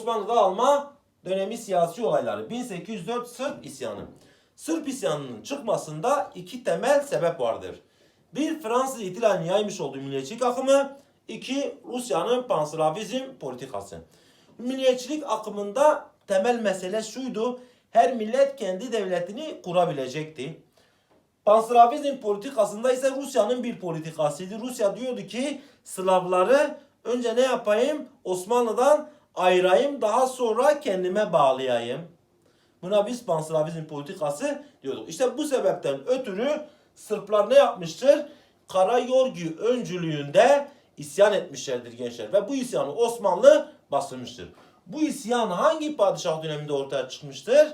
Osmanlı'da alma dönemi siyasi olayları. 1804 Sırp isyanı. Sırp isyanının çıkmasında iki temel sebep vardır. Bir Fransız ihtilalini yaymış olduğu milliyetçilik akımı. iki Rusya'nın panslavizm politikası. Milliyetçilik akımında temel mesele şuydu. Her millet kendi devletini kurabilecekti. Panslavizm politikasında ise Rusya'nın bir politikasıydı. Rusya diyordu ki Slavları önce ne yapayım? Osmanlı'dan ayırayım daha sonra kendime bağlayayım. Buna biz panslavizm politikası diyorduk. İşte bu sebepten ötürü Sırplar ne yapmıştır? Karayorgi öncülüğünde isyan etmişlerdir gençler. Ve bu isyanı Osmanlı bastırmıştır. Bu isyan hangi padişah döneminde ortaya çıkmıştır?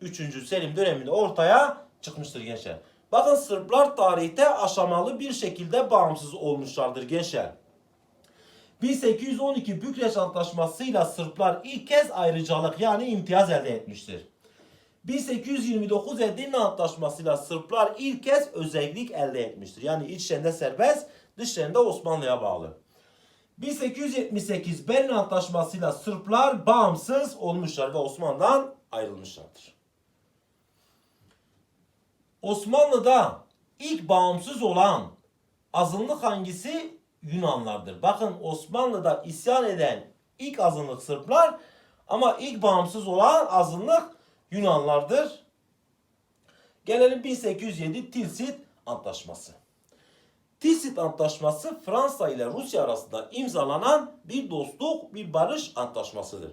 3. Selim döneminde ortaya çıkmıştır gençler. Bakın Sırplar tarihte aşamalı bir şekilde bağımsız olmuşlardır gençler. 1812 Bükreş Antlaşması'yla Sırplar ilk kez ayrıcalık yani imtiyaz elde etmiştir. 1829 Edirne Antlaşması'yla Sırplar ilk kez özellik elde etmiştir. Yani içlerinde serbest, dışlarında Osmanlı'ya bağlı. 1878 Berlin Antlaşması'yla Sırplar bağımsız olmuşlar ve Osmanlı'dan ayrılmışlardır. Osmanlı'da ilk bağımsız olan azınlık hangisi? Yunanlardır. Bakın Osmanlı'da isyan eden ilk azınlık Sırplar ama ilk bağımsız olan azınlık Yunanlardır. Gelelim 1807 Tilsit Antlaşması. Tilsit Antlaşması Fransa ile Rusya arasında imzalanan bir dostluk, bir barış antlaşmasıdır.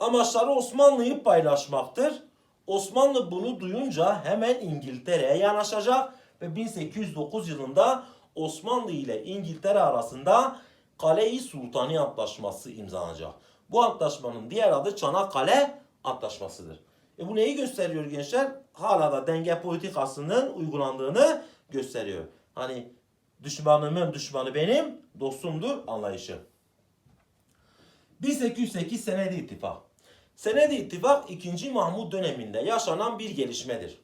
Amaçları Osmanlı'yı paylaşmaktır. Osmanlı bunu duyunca hemen İngiltere'ye yanaşacak ve 1809 yılında Osmanlı ile İngiltere arasında Kale-i Sultani Antlaşması imzalanacak. Bu antlaşmanın diğer adı Çanakkale Antlaşmasıdır. E bu neyi gösteriyor gençler? Hala da denge politikasının uygulandığını gösteriyor. Hani düşmanımın düşmanı benim, dostumdur anlayışı. 1808 Senedi İttifak. Senedi İttifak 2. Mahmut döneminde yaşanan bir gelişmedir.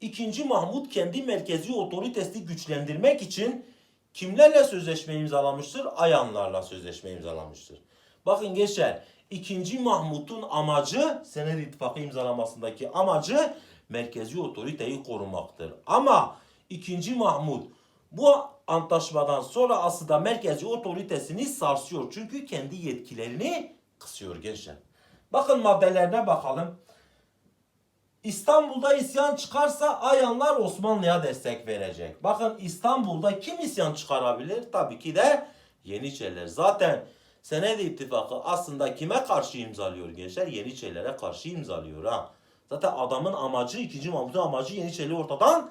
2. Mahmut kendi merkezi otoritesini güçlendirmek için kimlerle sözleşme imzalamıştır? Ayanlarla sözleşme imzalamıştır. Bakın gençler 2. Mahmut'un amacı Senedi İttifakı imzalamasındaki amacı merkezi otoriteyi korumaktır. Ama 2. Mahmut bu antlaşmadan sonra aslında merkezi otoritesini sarsıyor. Çünkü kendi yetkilerini kısıyor gençler. Bakın maddelerine bakalım. İstanbul'da isyan çıkarsa ayanlar Osmanlı'ya destek verecek. Bakın İstanbul'da kim isyan çıkarabilir? Tabii ki de Yeniçeriler. Zaten Senedi İttifakı aslında kime karşı imzalıyor gençler? Yeniçerilere karşı imzalıyor ha. Zaten adamın amacı, ikinci Mahmut'un amacı Yeniçerileri ortadan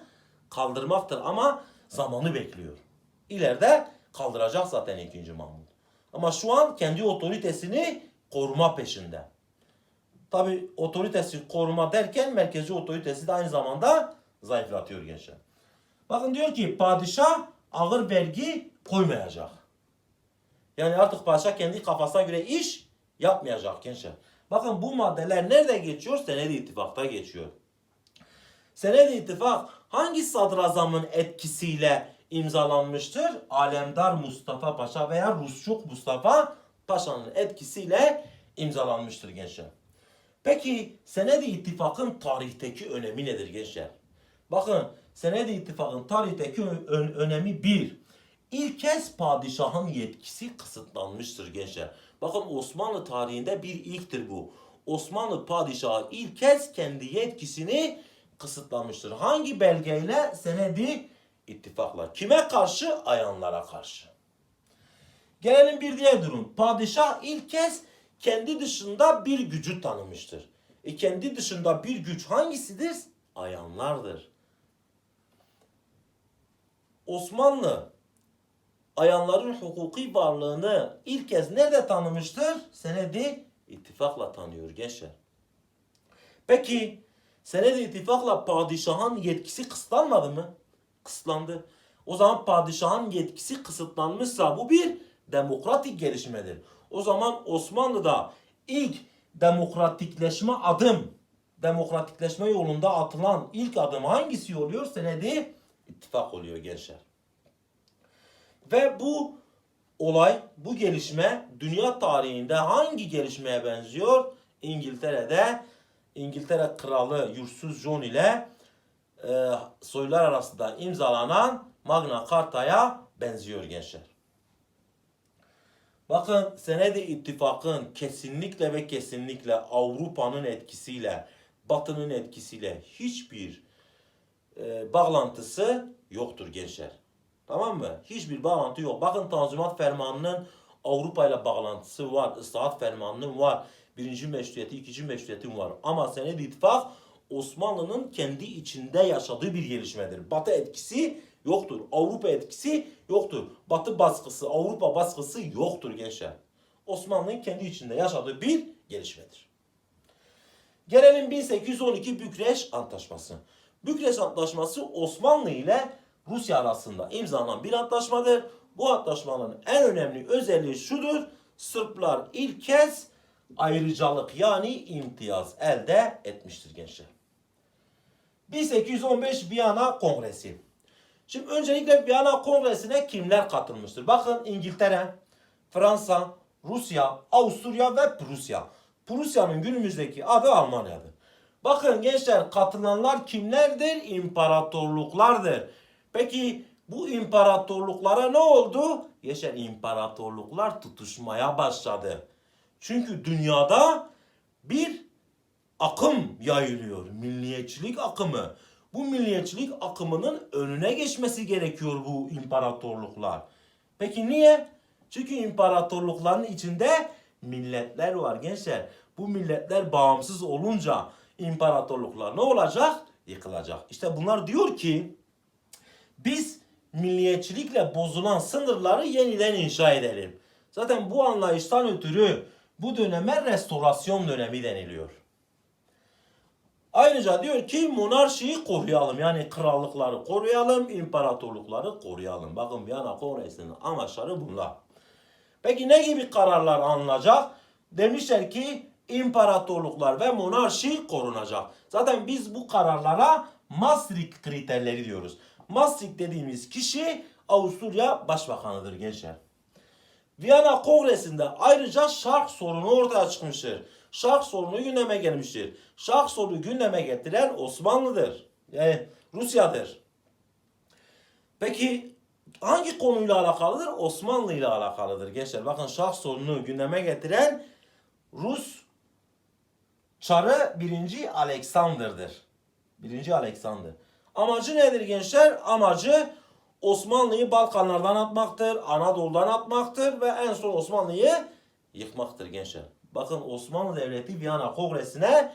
kaldırmaktır ama zamanı bekliyor. İleride kaldıracak zaten ikinci Mahmut. Ama şu an kendi otoritesini koruma peşinde. Tabi otoritesi koruma derken merkezi otoritesi de aynı zamanda zayıflatıyor gençler. Bakın diyor ki padişah ağır vergi koymayacak. Yani artık padişah kendi kafasına göre iş yapmayacak gençler. Bakın bu maddeler nerede geçiyor? Senedi ittifakta geçiyor. Senedi ittifak hangi sadrazamın etkisiyle imzalanmıştır? Alemdar Mustafa Paşa veya Rusçuk Mustafa Paşa'nın etkisiyle imzalanmıştır gençler. Peki Senedi İttifak'ın tarihteki önemi nedir gençler? Bakın Senedi İttifak'ın tarihteki ö- önemi bir. İlk kez padişahın yetkisi kısıtlanmıştır gençler. Bakın Osmanlı tarihinde bir ilktir bu. Osmanlı padişahı ilk kez kendi yetkisini kısıtlamıştır. Hangi belgeyle? Senedi ittifakla. Kime karşı? Ayanlara karşı. Gelelim bir diğer durum. Padişah ilk kez kendi dışında bir gücü tanımıştır. E kendi dışında bir güç hangisidir? Ayanlardır. Osmanlı ayanların hukuki varlığını ilk kez nerede tanımıştır? Senedi ittifakla tanıyor gençler. Peki senedi ittifakla padişahın yetkisi kısıtlanmadı mı? Kısıtlandı. O zaman padişahın yetkisi kısıtlanmışsa bu bir demokratik gelişmedir. O zaman Osmanlı'da ilk demokratikleşme adım, demokratikleşme yolunda atılan ilk adım hangisi oluyor? Senedi ittifak oluyor gençler. Ve bu olay, bu gelişme dünya tarihinde hangi gelişmeye benziyor? İngiltere'de İngiltere Kralı Yursuz John ile e, soylar arasında imzalanan Magna Carta'ya benziyor gençler. Bakın senedi ittifakın kesinlikle ve kesinlikle Avrupa'nın etkisiyle, Batı'nın etkisiyle hiçbir e, bağlantısı yoktur gençler. Tamam mı? Hiçbir bağlantı yok. Bakın Tanzimat Fermanı'nın Avrupa ile bağlantısı var. Islahat Fermanı'nın var. Birinci meşruiyeti, ikinci meşruiyetin var. Ama senedi ittifak Osmanlı'nın kendi içinde yaşadığı bir gelişmedir. Batı etkisi yoktur. Avrupa etkisi yoktur. Batı baskısı, Avrupa baskısı yoktur gençler. Osmanlı'nın kendi içinde yaşadığı bir gelişmedir. Gelelim 1812 Bükreş Antlaşması. Bükreş Antlaşması Osmanlı ile Rusya arasında imzalanan bir antlaşmadır. Bu antlaşmanın en önemli özelliği şudur. Sırplar ilk kez ayrıcalık yani imtiyaz elde etmiştir gençler. 1815 Viyana Kongresi. Şimdi öncelikle Viyana Kongresi'ne kimler katılmıştır? Bakın İngiltere, Fransa, Rusya, Avusturya ve Prusya. Prusya'nın günümüzdeki adı Almanya'dır. Bakın gençler katılanlar kimlerdir? İmparatorluklardır. Peki bu imparatorluklara ne oldu? Gençler imparatorluklar tutuşmaya başladı. Çünkü dünyada bir akım yayılıyor. Milliyetçilik akımı. Bu milliyetçilik akımının önüne geçmesi gerekiyor bu imparatorluklar. Peki niye? Çünkü imparatorlukların içinde milletler var gençler. Bu milletler bağımsız olunca imparatorluklar ne olacak? Yıkılacak. İşte bunlar diyor ki biz milliyetçilikle bozulan sınırları yeniden inşa edelim. Zaten bu anlayıştan ötürü bu döneme restorasyon dönemi deniliyor. Ayrıca diyor ki monarşiyi koruyalım. Yani krallıkları koruyalım, imparatorlukları koruyalım. Bakın Viyana Kongresi'nin amaçları bunlar. Peki ne gibi kararlar alınacak? Demişler ki imparatorluklar ve monarşi korunacak. Zaten biz bu kararlara Maastricht kriterleri diyoruz. Maastricht dediğimiz kişi Avusturya Başbakanıdır gençler. Viyana Kongresi'nde ayrıca şark sorunu ortaya çıkmıştır. Şark sorunu gündeme gelmiştir. Şark sorunu gündeme getiren Osmanlı'dır. Yani Rusya'dır. Peki hangi konuyla alakalıdır? Osmanlı ile alakalıdır gençler. Bakın şark sorununu gündeme getiren Rus Çarı 1. Alexander'dır. 1. Alexander. Amacı nedir gençler? Amacı Osmanlı'yı Balkanlardan atmaktır, Anadolu'dan atmaktır ve en son Osmanlı'yı yıkmaktır gençler. Bakın Osmanlı Devleti Viyana Kongresi'ne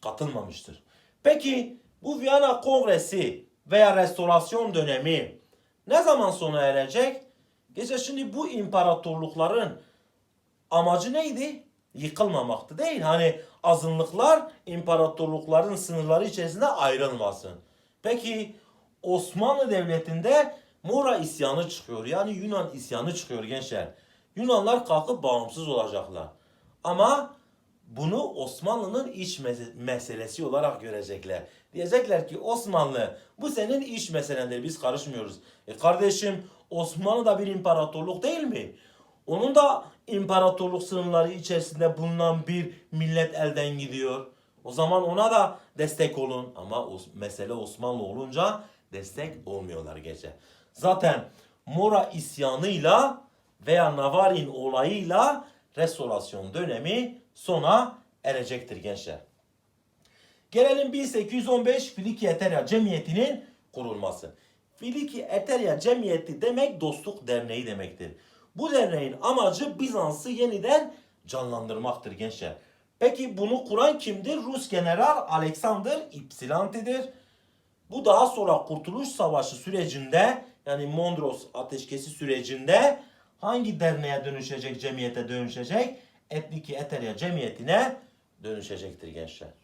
katılmamıştır. Peki bu Viyana Kongresi veya restorasyon dönemi ne zaman sona erecek? Geçen şimdi bu imparatorlukların amacı neydi? Yıkılmamaktı değil. Hani azınlıklar imparatorlukların sınırları içerisinde ayrılmasın. Peki Osmanlı Devleti'nde Mora isyanı çıkıyor. Yani Yunan isyanı çıkıyor gençler. Yunanlar kalkıp bağımsız olacaklar. Ama bunu Osmanlı'nın iç mes- meselesi olarak görecekler. Diyecekler ki Osmanlı bu senin iç meselendir biz karışmıyoruz. E kardeşim Osmanlı da bir imparatorluk değil mi? Onun da imparatorluk sınırları içerisinde bulunan bir millet elden gidiyor. O zaman ona da destek olun. Ama mesele Osmanlı olunca destek olmuyorlar gece. Zaten Mora isyanıyla veya Navarin olayıyla restorasyon dönemi sona erecektir gençler. Gelelim 1815 Filiki Eterya Cemiyeti'nin kurulması. Filiki Eterya Cemiyeti demek dostluk derneği demektir. Bu derneğin amacı Bizans'ı yeniden canlandırmaktır gençler. Peki bunu kuran kimdir? Rus General Alexander Ypsilanti'dir. Bu daha sonra Kurtuluş Savaşı sürecinde yani Mondros ateşkesi sürecinde hangi derneğe dönüşecek, cemiyete dönüşecek? Etniki Eterya Cemiyeti'ne dönüşecektir gençler.